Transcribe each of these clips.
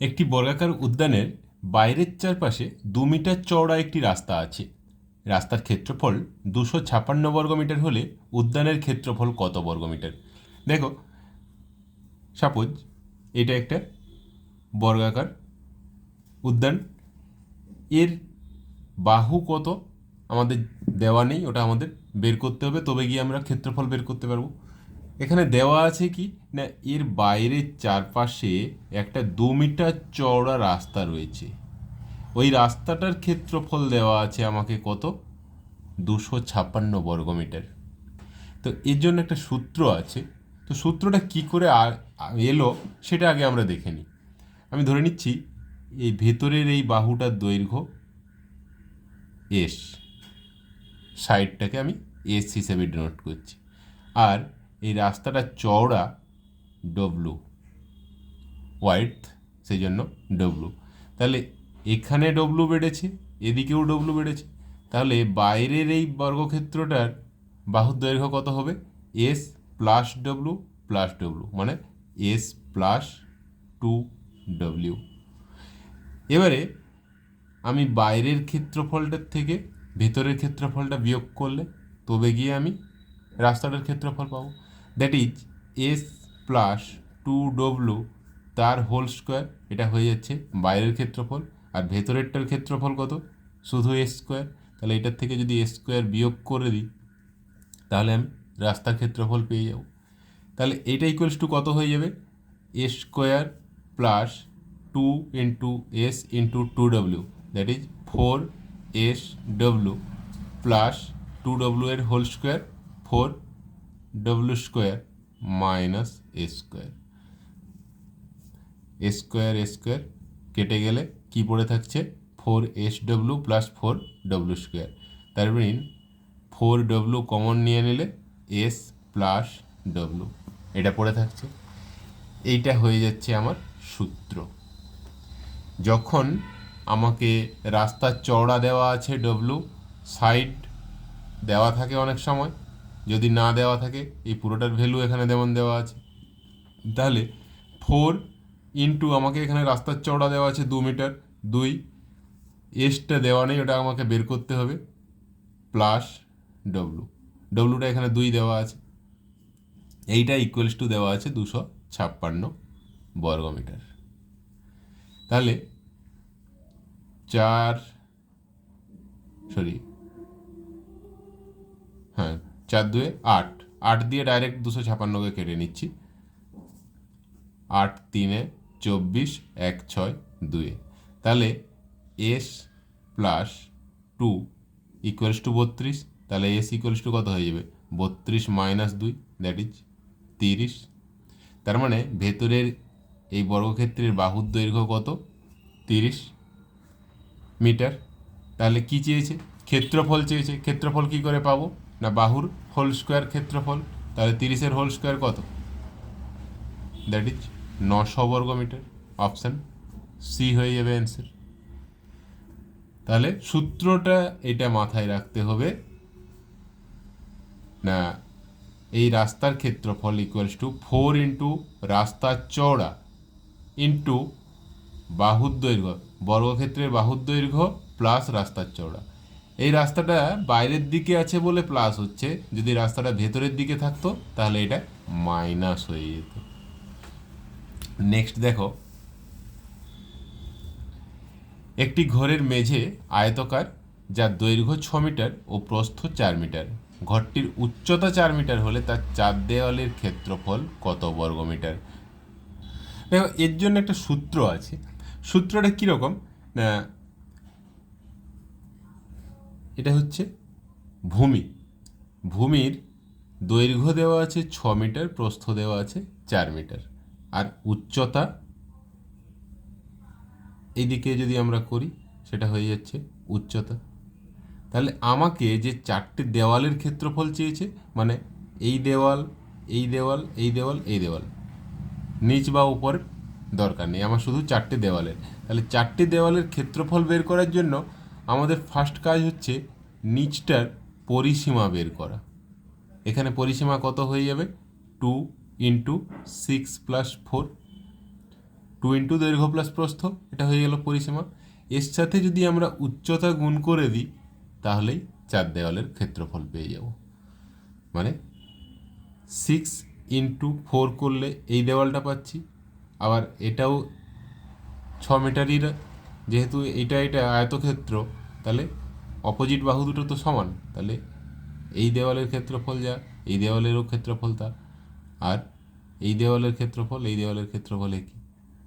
একটি বর্গাকার উদ্যানের বাইরের চারপাশে দু মিটার চওড়া একটি রাস্তা আছে। রাস্তার ক্ষেত্রফল দুশো ছাপান্ন বর্গমিটার হলে উদ্যানের ক্ষেত্রফল কত বর্গমিটার দেখো, সাপোজ এটা একটা বর্গাকার উদ্যান। এর বাহু কত? আমাদের দেওয়া নেই, ওটা আমাদের বের করতে হবে, তবে গিয়ে আমরা ক্ষেত্রফল বের করতে পারব। এখানে দেওয়া আছে কি? না, এর বাইরের চারপাশে একটা দু মিটার চওড়া রাস্তা রয়েছে। ওই রাস্তাটার ক্ষেত্রফল দেওয়া আছে আমাকে কত? দুশো ছাপ্পান্ন বর্গমিটার তো এর জন্য একটা সূত্র আছে। তো সূত্রটা কি করে এলো সেটা আগে আমরা দেখে নিই। আমি ধরে নিচ্ছি, এই ভেতরের এই বাহুটার দৈর্ঘ্য এস সাইডটাকে আমি এস হিসেবে ডিনোট করছি। আর এই রাস্তাটা চওড়া ডব্লু হোয়াইট সেই জন্য ডব্লু তাহলে এখানে ডব্লু বেড়েছে, এদিকেও ডব্লু বেড়েছে। তাহলে বাইরের এই বর্গক্ষেত্রটার বাহুর দৈর্ঘ্য কত হবে? S plus W plus W মানে এস প্লাস টু ডব্লিউ এবারে আমি বাইরের ক্ষেত্রফলটার থেকে ভেতরের ক্ষেত্রফলটা বিয়োগ করলে, তবে গিয়ে আমি রাস্তাটার ক্ষেত্রফল পাবো। That is S plus two W তার হোল স্কোয়ার এটা হয়ে যাচ্ছে বাইরের ক্ষেত্রফল আর ভেতরেরটার ক্ষেত্রফল কত? শুধু এস স্কোয়ার তাহলে এটার থেকে যদি এস স্কোয়ার বিয়োগ করে দিই, তাহলে আমি রাস্তার ক্ষেত্রফল পেয়ে যাব। তাহলে এইটা ইকুয়ালস টু কত হয়ে যাবে? A square plus two into S into two W that is four S W plus two W এর whole square four W square minus A square A square A square কেটে গেলে কি পড়ে থাকছে? Four S W plus four W square তার mean four W common নিয়ে নিলে S plus W এটা পড়ে থাকছে। এইটা হয়ে যাচ্ছে আমার সূত্র। যখন আমাকে রাস্তার চওড়া দেওয়া আছে ডব্লু সাইড দেওয়া থাকে অনেক সময় যদি না দেওয়া থাকে, এই পুরোটার ভ্যালু এখানে যেমন দেওয়া আছে। তাহলে ফোর ইন্টু আমাকে এখানে রাস্তার চওড়া দেওয়া আছে দু মিটার দুই এসটা দেওয়া নেই, ওটা আমাকে বের করতে হবে প্লাস ডব্লু ডব্লুটা এখানে দুই দেওয়া আছে। এইটা ইকুয়ালস টু দেওয়া আছে দুশো ছাপ্পান্ন বর্গমিটার তাহলে চার সরি চার দুয়ে আট। আট দিয়ে ডাইরেক্ট দুশো ছাপান্নকে কেটে নিচ্ছি। আট তিনে চব্বিশ, এক ছয় দুয়ে। তাহলে S plus two equals two বত্রিশ। তাহলে এস ইকুয়ালস টু কত হয়ে যাবে? বত্রিশ মাইনাস দুই দ্যাট ইজ তিরিশ। তার মানে ভেতরের এই বর্গক্ষেত্রের বাহুর দৈর্ঘ্য কত? তিরিশ মিটার। তাহলে কি চেয়েছে? ক্ষেত্রফল চেয়েছে। ক্ষেত্রফল কি করে পাবো? না বাহুর হোল স্কোয়ার ক্ষেত্রফল? তাহলে তিরিশের হোল স্কোয়ার কত? দ্যাট ইজ নশো বর্গ মিটার। অপশান সি হয়ে যাবে অ্যান্সার তাহলে সূত্রটা এটা মাথায় রাখতে হবে। না, এই রাস্তার ক্ষেত্রফল ইকুয়ালস টু ফোর ইন্টু রাস্তার চওড়া ইন্টু বাহুর দৈর্ঘ্য, বর্গক্ষেত্রের বাহুর দৈর্ঘ্য প্লাস রাস্তার চওড়া। এই রাস্তাটা বাইরের দিকে আছে বলে প্লাস হচ্ছে। যদি রাস্তাটা ভেতরের দিকে থাকতো, তাহলে এটা মাইনাস হয়ে যেত। নেক্সট দেখো। একটি ঘরের মেঝে আয়তকার, যার দৈর্ঘ্য ছ মিটার ও প্রস্থ চার মিটার। ঘরটির উচ্চতা চার মিটার হলে তার চার দেওয়ালের ক্ষেত্রফল কত বর্গ মিটার? দেখো, এর জন্য একটা সূত্র আছে। সূত্রটা কীরকম? এটা হচ্ছে ভূমি। ভূমির দৈর্ঘ্য দেওয়া আছে ছ মিটার, প্রস্থ দেওয়া আছে চার মিটার। আর উচ্চতা এইদিকে যদি আমরা করি, সেটা হয়ে যাচ্ছে উচ্চতা। তাহলে আমাকে যে চারটে দেওয়ালের ক্ষেত্রফল চেয়েছে মানে এই দেওয়াল এই দেওয়াল এই দেওয়াল এই দেওয়াল। নিচ বা উপর দরকার নেই, আমার শুধু চারটে দেওয়ালের। তাহলে চারটে দেওয়ালের ক্ষেত্রফল বের করার জন্য আমাদের ফার্স্ট কাজ হচ্ছে নিচটার পরিসীমা বের করা। এখানে পরিসীমা কত হয়ে যাবে? Two into six plus four two into দৈর্ঘ্য প্লাস প্রস্থ, এটা হয়ে গেল পরিসীমা। এর সাথে যদি আমরা উচ্চতা গুণ করে দিই, তাহলেই চার দেওয়ালের ক্ষেত্রফল পেয়ে যাব। মানে সিক্স ইন্টু ফোর করলে এই দেওয়ালটা পাচ্ছি, আবার এটাও ছ মিটারই যেহেতু এটা এটা আয়তক্ষেত্র, তাহলে অপোজিট বাহু দুটো তো সমান, তাহলে এই দেওয়ালের ক্ষেত্রফল যা, এই দেওয়ালেরও ক্ষেত্রফল তা আর এই দেওয়ালের ক্ষেত্রফল, এই দেওয়ালের ক্ষেত্রফল একই।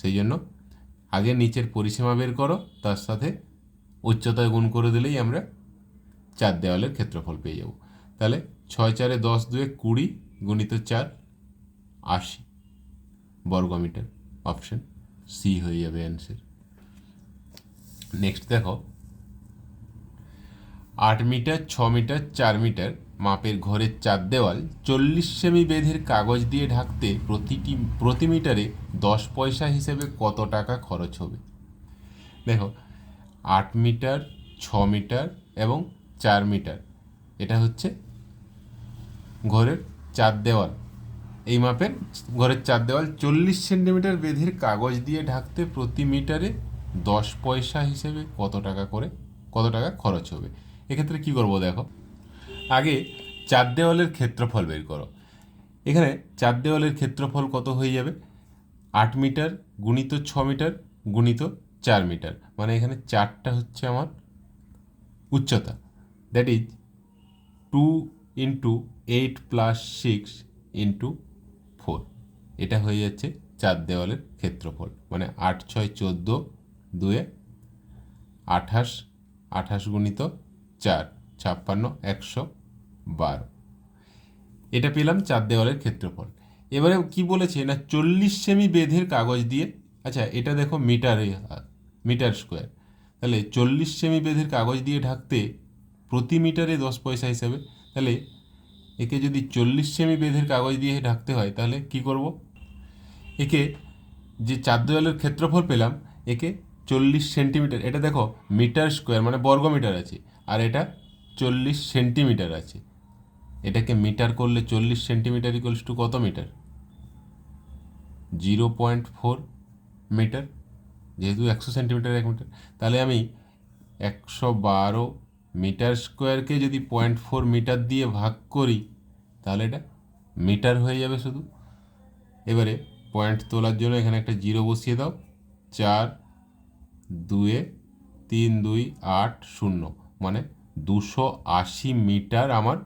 সেই জন্য আগে নিচের পরিসীমা বের করো, তার সাথে উচ্চতায় গুণ করে দিলেই আমরা চার দেওয়ালের ক্ষেত্রফল পেয়ে যাব। তাহলে ছয় চারে দশ দুয়ে কুড়ি গুণিত চার, আশি বর্গমিটার, অপশন সি হয়ে যাবে অ্যান্সার নেক্সট দেখো। আট মিটার, ছ মিটার, চার মিটার মাপের ঘরের চার দেওয়াল চল্লিশ সেমি বেধের কাগজ দিয়ে ঢাকতে প্রতিটি, প্রতি মিটারে দশ পয়সা হিসেবে কত টাকা খরচ হবে? দেখো, আট মিটার, ছ মিটার এবং চার মিটার। এটা হচ্ছে ঘরের চার দেওয়াল। এই মাপের ঘরের চার দেওয়াল চল্লিশ সেন্টিমিটার বেধের কাগজ দিয়ে ঢাকতে প্রতি মিটারে দশ পয়সা হিসেবে কত টাকা করে, কত টাকা খরচ হবে? এক্ষেত্রে কি করব দেখো? আগে চার দেওয়ালের ক্ষেত্রফল বের করো। এখানে চার দেওয়ালের ক্ষেত্রফল কত হয়ে যাবে? আট মিটার গুণিত ছ মিটার গুণিত চার মিটার। মানে এখানে চারটা হচ্ছে আমার উচ্চতা। That is two into eight plus six into four এটা হয়ে যাচ্ছে চার দেওয়ালের ক্ষেত্রফল। মানে আট, ছয়, চোদ্দ দুয়ে, আঠাশ আঠাশ গুণিত চার, ছাপ্পান্ন, একশো বারো। এটা পেলাম চার দেওয়ালের ক্ষেত্রফল। এবারে কি বলেছে? না, চল্লিশ সেমি বেধের কাগজ দিয়ে আচ্ছা এটা দেখো মিটারে মিটার স্কোয়ার। তাহলে চল্লিশ সেমি বেধের কাগজ দিয়ে ঢাকতে প্রতি মিটারে দশ পয়সা হিসাবে, তাহলে একে যদি চল্লিশ সেমি বেধের কাগজ দিয়ে ঢাকতে হয়, তাহলে কি করব? একে যে চার দেওয়ালের ক্ষেত্রফল পেলাম, একে চল্লিশ সেন্টিমিটার, এটা দেখো মিটার স্কোয়ার মানে বর্গ মিটার আছে, আর এটা চল্লিশ সেন্টিমিটার আছে। এটাকে মিটার করলে চল্লিশ সেন্টিমিটার ইকুয়ালস টু কত metre? Zero point four metre, যেহেতু একশো সেন্টিমিটার এক মিটার। তাহলে আমি একশো বারো মিটার স্কোয়ারকে যদি পয়েন্ট ফোর মিটার দিয়ে ভাগ করি, তাহলে এটা মিটার হয়ে যাবে শুধু। এবারে পয়েন্ট তোলার জন্য এখানে একটা জিরো বসিয়ে দাও, চার দুয়ে তিন দুই আট শূন্য। মানে দুশো আশি মিটার আমার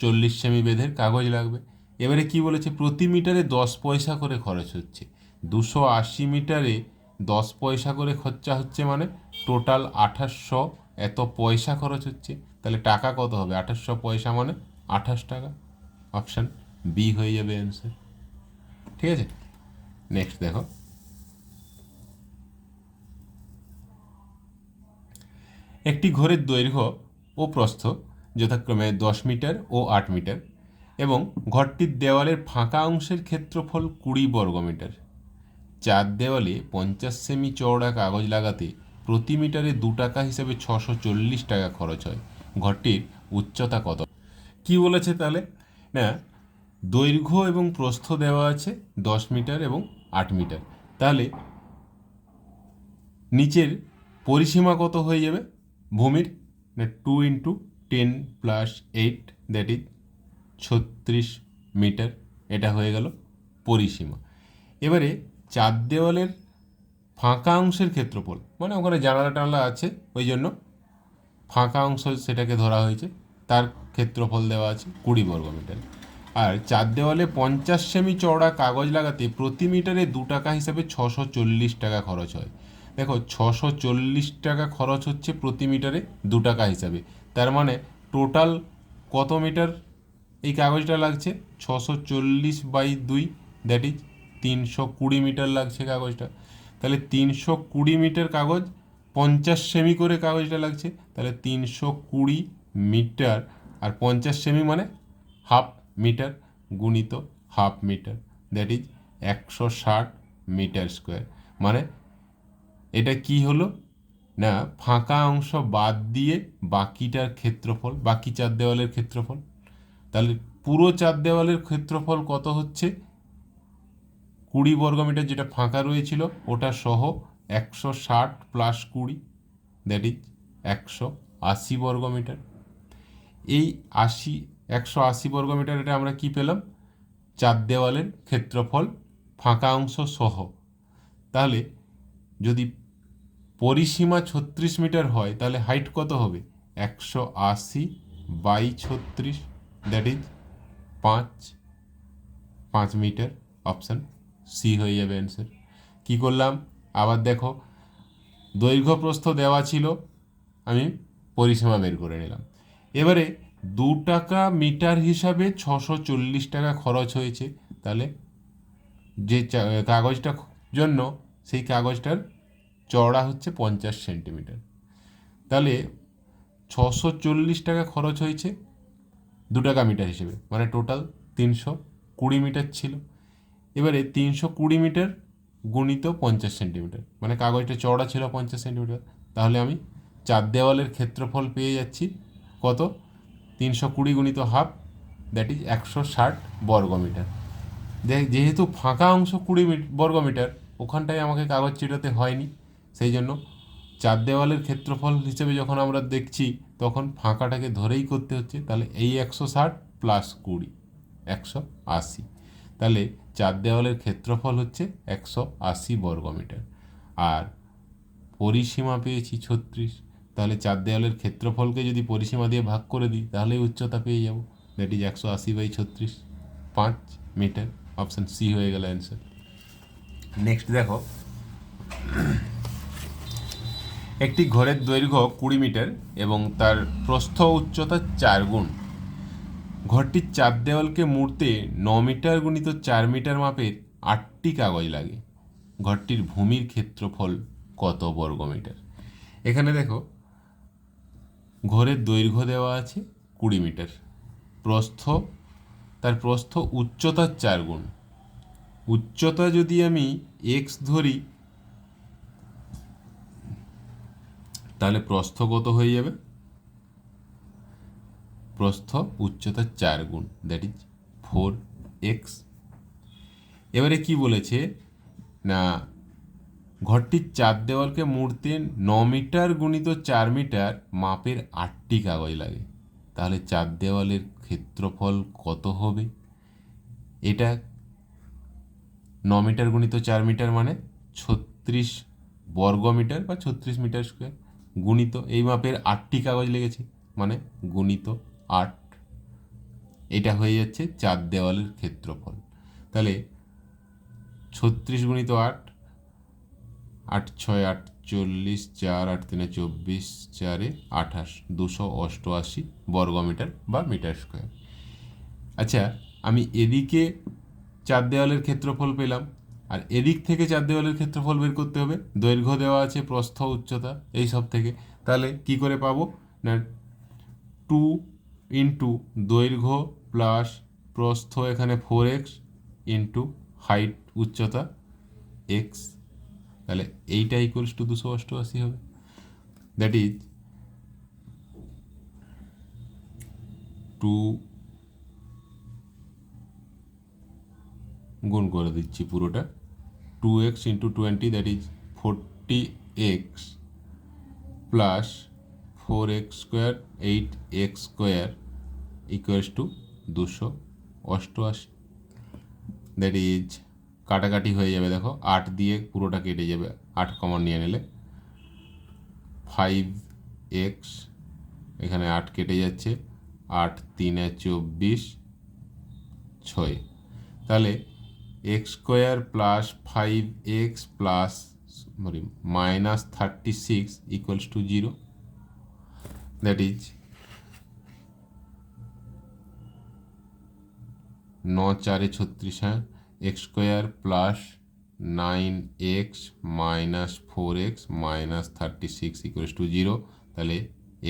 চল্লিশ সেমি বেধের কাগজ লাগবে। এবারে কি বলেছে? প্রতি মিটারে দশ পয়সা করে খরচ হচ্ছে। দুশো আশি মিটারে দশ পয়সা করে খরচা হচ্ছে মানে টোটাল আঠাশশো এত পয়সা খরচ হচ্ছে। তাহলে টাকা কত হবে? আঠাশশো পয়সা মানে আঠাশ টাকা। অপশান বি হয়ে যাবে অ্যান্সার। ঠিক আছে? নেক্সট দেখো। একটি ঘরের দৈর্ঘ্য ও প্রস্থ যথাক্রমে দশ মিটার ও আট মিটার এবং ঘরটির দেওয়ালের ফাঁকা অংশের ক্ষেত্রফল কুড়ি বর্গমিটার চার দেওয়ালে পঞ্চাশ সেমি চওড়া কাগজ লাগাতে প্রতি মিটারে দু টাকা হিসেবে ছশো চল্লিশ টাকা খরচ হয়। ঘরটির উচ্চতা কত? কি বলেছে তাহলে? না, দৈর্ঘ্য এবং প্রস্থ দেওয়া আছে দশ মিটার এবং আট মিটার। তাহলে নিচের পরিসীমা কত হয়ে যাবে? ভূমির two into ten plus eight that is ছত্রিশ মিটার এটা হয়ে গেল পরিসীমা। এবারে চার দেওয়ালের ফাঁকা অংশের ক্ষেত্রফল মানে ওখানে জানালা টানালা আছে, ওই জন্য ফাঁকা অংশ সেটাকে ধরা হয়েছে, তার ক্ষেত্রফল দেওয়া আছে কুড়ি বর্গ মিটার আর চার দেওয়ালে পঞ্চাশ সেমি চওড়া কাগজ লাগাতে প্রতি মিটারে দু টাকা হিসাবে ছশো চল্লিশ টাকা খরচ হয়। দেখো ছশো চল্লিশ টাকা খরচ হচ্ছে প্রতি মিটারে দু টাকা হিসাবে। তার মানে টোটাল কত মিটার এই কাগজটা লাগছে? ছশো চল্লিশ বাই দুই দ্যাট ইজ তিনশো কুড়ি মিটার লাগছে কাগজটা। তাহলে তিনশো কুড়ি মিটার কাগজ পঞ্চাশ সেমি করে কাগজটা লাগছে। তাহলে তিনশো কুড়ি মিটার, আর পঞ্চাশ সেমি মানে হাফ মিটার গুণিত হাফ মিটার দ্যাট ইজ একশো ষাট মিটার স্কোয়ার মানে এটা কি হলো? না, ফাঁকা অংশ বাদ দিয়ে বাকিটার ক্ষেত্রফল, বাকি চার দেওয়ালের ক্ষেত্রফল। তাহলে পুরো চার দেওয়ালের ক্ষেত্রফল কত হচ্ছে? কুড়ি বর্গমিটার যেটা ফাঁকা রয়েছিল, ওটা সহ একশো ষাট প্লাস কুড়ি দ্যাট ইজ একশো আশি বর্গমিটার। এই আশি, একশো আশি বর্গমিটার এটা আমরা কি পেলাম? চার দেওয়ালের ক্ষেত্রফল, ফাঁকা অংশ সহ। তাহলে যদি পরিসীমা ছত্রিশ মিটার হয়, তাহলে হাইট কত হবে? একশো আশি বাই ছত্রিশ দ্যাট ইজ পাঁচ পাঁচ মিটার অপশান সি হয়ে যাবে অ্যান্সার কী করলাম? আবার দেখো দৈর্ঘ্য প্রস্থ দেওয়া ছিল, আমি পরিসীমা বের করে নিলাম। এবারে দু টাকা মিটার হিসাবে ছশো চল্লিশ টাকা খরচ হয়েছে, তাহলে যে কাগজটা জন্য সেই কাগজটার চওড়া হচ্ছে পঞ্চাশ সেন্টিমিটার। তাহলে ছশো চল্লিশ টাকা খরচ হয়েছে দু টাকা মিটার হিসেবে। মানে টোটাল তিনশো কুড়ি মিটার ছিল। এবারে তিনশো কুড়ি মিটার গুণিত পঞ্চাশ সেন্টিমিটার। মানে কাগজটা চওড়া ছিল পঞ্চাশ সেন্টিমিটার। তাহলে আমি চার দেওয়ালের ক্ষেত্রফল পেয়ে যাচ্ছি। কত? তিনশো কুড়ি গুণিত হাফ দ্যাট ইজ একশো ষাট বর্গমিটার যেহেতু ফাঁকা অংশ কুড়ি মিট- বর্গমিটার, ওখানটায় আমাকে কাগজ চিটাতে হয়নি। সেই জন্য চার দেওয়ালের ক্ষেত্রফল হিসেবে যখন আমরা দেখছি, তখন ফাঁকাটাকে ধরেই করতে হচ্ছে। তাহলে এই একশো ষাট প্লাস কুড়ি, একশো আশি। তাহলে চার দেওয়ালের ক্ষেত্রফল হচ্ছে একশো আশি বর্গমিটার। আর পরিসীমা পেয়েছি ছত্রিশ। তাহলে চার দেওয়ালের ক্ষেত্রফলকে যদি পরিসীমা দিয়ে ভাগ করে দিই, তাহলেই উচ্চতা পেয়ে যাব। দ্যাট ইজ একশো আশি বাই ছত্রিশ, পাঁচ মিটার অপশান সি হয়ে গেল অ্যান্সার নেক্সট দেখো। একটি ঘরের দৈর্ঘ্য কুড়ি মিটার এবং তার প্রস্থ উচ্চতা চার গুণ। ঘরটির চার দেওয়ালকে মুড়তে ন মিটার গুণিত চার মিটার মাপের আটটি কাগজ লাগে। ঘরটির ভূমির ক্ষেত্রফল কত বর্গ মিটার? এখানে দেখো, ঘরের দৈর্ঘ্য দেওয়া আছে কুড়ি মিটার। প্রস্থ, তার প্রস্থ উচ্চতার চার গুণ। উচ্চতা যদি আমি এক্স ধরি তাহলে প্রস্থ কত হয়ে যাবে? প্রস্থ উচ্চতার চার গুণ দ্যাট ইজ ফোর এক্স এবারে কি বলেছে? না, ঘরটির চার দেওয়ালকে মুড়তে ন মিটার গুণিত চার মিটার মাপের আটটি কাগজ লাগে। তাহলে চার দেওয়ালের ক্ষেত্রফল কত হবে? এটা ন মিটার গুণিত চার মিটার মানে ছত্রিশ বর্গ মিটার বা ছত্রিশ মিটার স্কোয়ার গুণিত, এই মাপের আটটি কাগজ লেগেছে। মানে গুণিত আট। এটা হয়ে যাচ্ছে চার দেওয়ালের ক্ষেত্রফল। তাহলে ছত্রিশ গুণিত আট আট ছয় আটচল্লিশ চার, আট তিনে চব্বিশ, চারে আঠাশ, দুশো অষ্টআশি বর্গমিটার বা মিটার স্কোয়ার। আচ্ছা আমি এদিকে চার দেওয়ালের ক্ষেত্রফল পেলাম। আর এদিক থেকে চার দেওয়ালের ক্ষেত্রফল বের করতে হবে। দৈর্ঘ্য দেওয়া আছে, প্রস্থ, উচ্চতা, এই সব থেকে। তাহলে কি করে পাবো? না, টু ইন্টু দৈর্ঘ্য প্লাস প্রস্থ এখানে ফোর এক্স ইন্টু হাইট, উচ্চতা এক্স। তাহলে এইটা ইকুয়ালস টু দুশো অষ্টআশি হবে। দ্যাট ইজ টু গুণ করে দিচ্ছি পুরোটা। Two X into twenty that is forty X plus four X square eight X square equals two দুশো অষ্টআশি। দ্যাট ইজ কাটাকাটি হয়ে যাবে, দেখো, আট দিয়ে পুরোটা কেটে যাবে, আট কমন নিয়ে নিলে। ফাইভ এক্স এখানে আট কেটে যাচ্ছে, আট, তিনে চব্বিশ, ছয়। তাহলে X square plus five X plus sorry, minus thirty six equals two zero. That is ন চারে ছত্রিশ হ্যাঁ? X square plus nine X minus four X minus thirty six equals two zero. তাহলে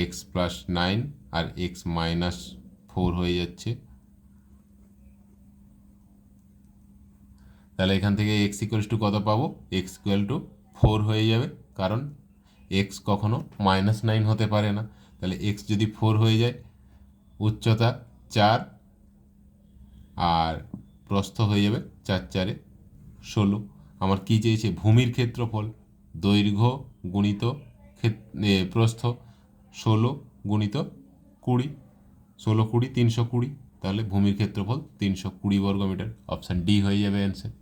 এক্স প্লাস নাইন আর X minus four হয়ে যাচ্ছে। তাহলে এখান থেকে এক্স ইকুয়ালস টু কত পাবো? এক্স ইকুয়াল টু ফোর হয়ে যাবে। কারণ এক্স কখনো মাইনাস নাইন হতে পারে না। তাহলে এক্স যদি ফোর হয়ে যায়, উচ্চতা চার, আর প্রস্থ হয়ে যাবে চার চারে ষোলো। আমার কী চেয়েছে? ভূমির ক্ষেত্রফল। দৈর্ঘ্য গুণিত প্রস্থ ষোলো গুণিত কুড়ি। ষোলো কুড়ি, তিনশো কুড়ি। তাহলে ভূমির ক্ষেত্রফল তিনশো কুড়ি বর্গমিটার। অপশান ডি হয়ে যাবে অ্যান্সার